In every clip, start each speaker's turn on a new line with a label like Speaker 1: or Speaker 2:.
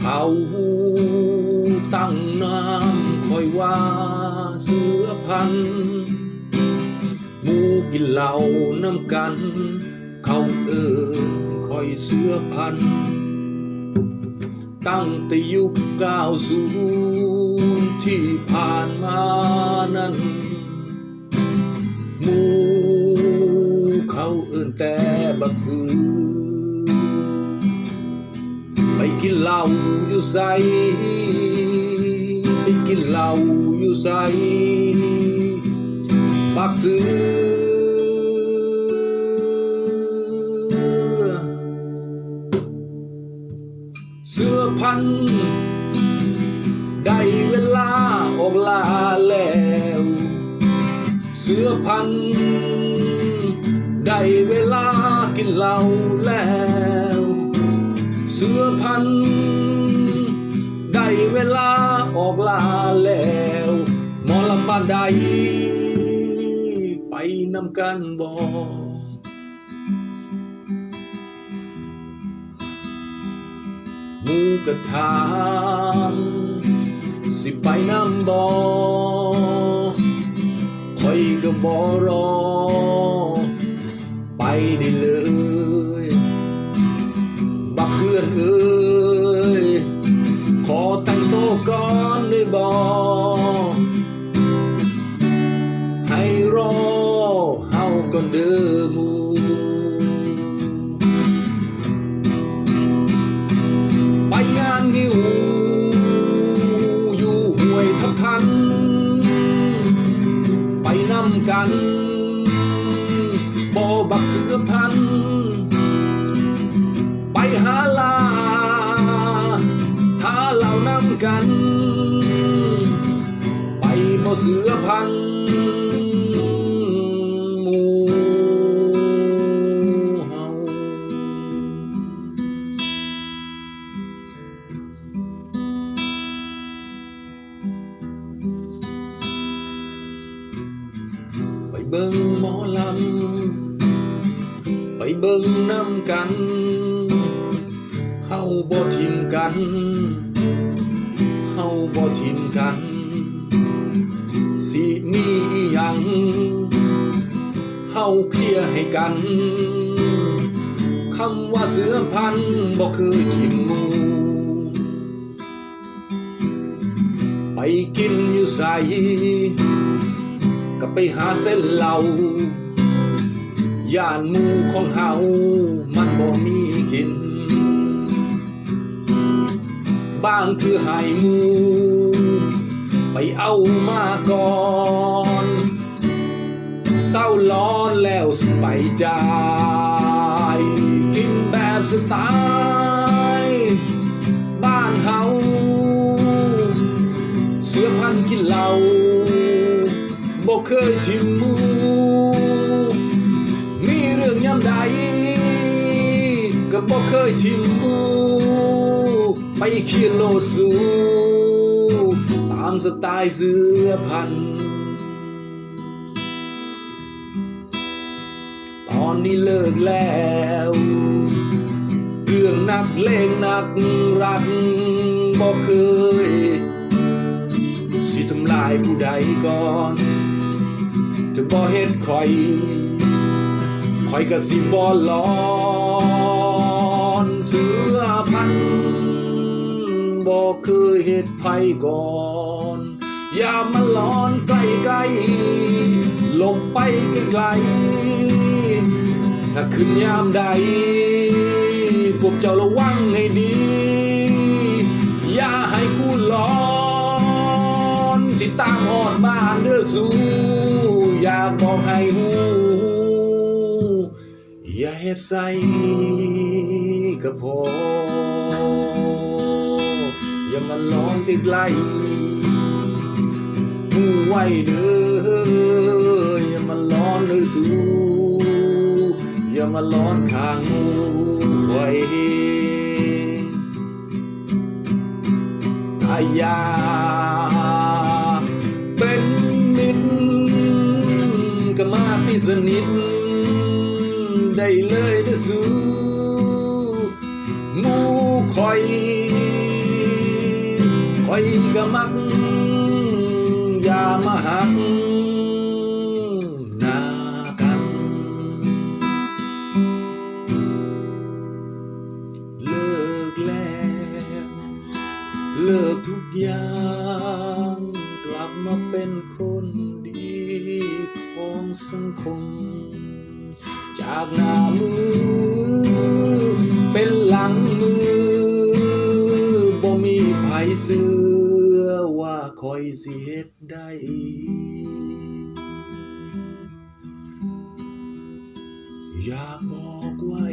Speaker 1: เขาตั้งน้ำคอยว่าเสือพันหมูกินเหล้าน้ำกัน เขาเอินคอยเสือพัน ตั้งแต่ยุคเก้าศูนที่ผ่านมานั้นหมูเขาเอินแต่บักซื้อ กินเหล้าอยู่ใสไปกินเหล้าอยู่ใสบักซื้อเสื้อพัน ได้เวลาออกลาแล้ว เสื้อพัน ได้เวลากินเหล้าแล้ว สื้อพัน ได้เวลาออกลาแล้วหมอลำบ้านใด ไปนำกันบอหมูกระทามสิไปนำบอคอยก็บอรอ รอเฮาก่อนเด้อมูไปงานงิวอยู่ห่วยทับทัน ไปนำกันบ่บักเสือพัน ลำ ไปเบิ่งน้ำกัน เฮาบ่ทิมกัน เฮาบ่ทิมกัน สิมีอิหยัง เฮาเคลียร์ให้กัน คำว่าเสือพันธ์บ่คือทิมมูไปกินอยู่ใส ไปหาเส้นเหล้าย่านมูของเฮามันบ่มีกิน บางเถือห้หมู ไปเอามาก่อนเศร้าร้อนแล้วสไปจ่าย กินแบบสไตล์ ก็บ่เคยทิมหมูไปเขียนโลสูตามสไตล์เสือพัน ตอนนี้เลิกแล้ว เรื่องนักเลงนักรักบ่เคย สิทำลายผู้ใดก่อน จะบ่เฮ็ดคอยคอยก็สิบ่ลอ นเสือพันบ่เคยเฮ็ดไผก่อน อย่ามาหลอนใกล้ๆหลบไปไกลๆถ้าขึ้นยามใด พวกเจ้าระวังให้ดี อย่าให้กูหลอนจิตตามหอดบ้านเด้อสู้อยากบอกให้หูอย่าเฮ็ดใส่ กระพอ อย่ามาร้องติดไล่หูไว้เด้ออย่ามาร้อนเด้อสู้อย่ามาร้อนข้างหูไว้อายาเป็นมิตรก็มาที่สนิทได้เลยเด้อสู คอยคอยก็มักอย่ามาหักหน้ากัน เลิกแล้วเลิกทุกอย่างกลับมาเป็นคนดีของสังคม จากหน้ามือเป็นหลังมือ เสือว่าคอยสิเฮ็ดได้อยากบอกไว้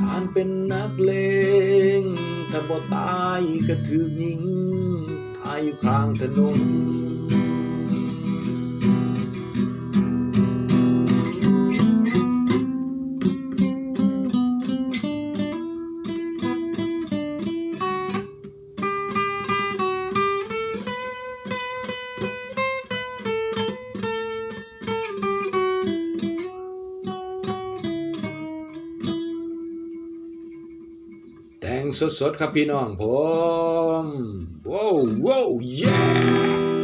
Speaker 1: การเป็นนักเลงถ้าบ่ตายก็ถือยิง ตายอยู่ข้างถนน งสดๆ ครับพี่น้องผมว้าวว้าวเย้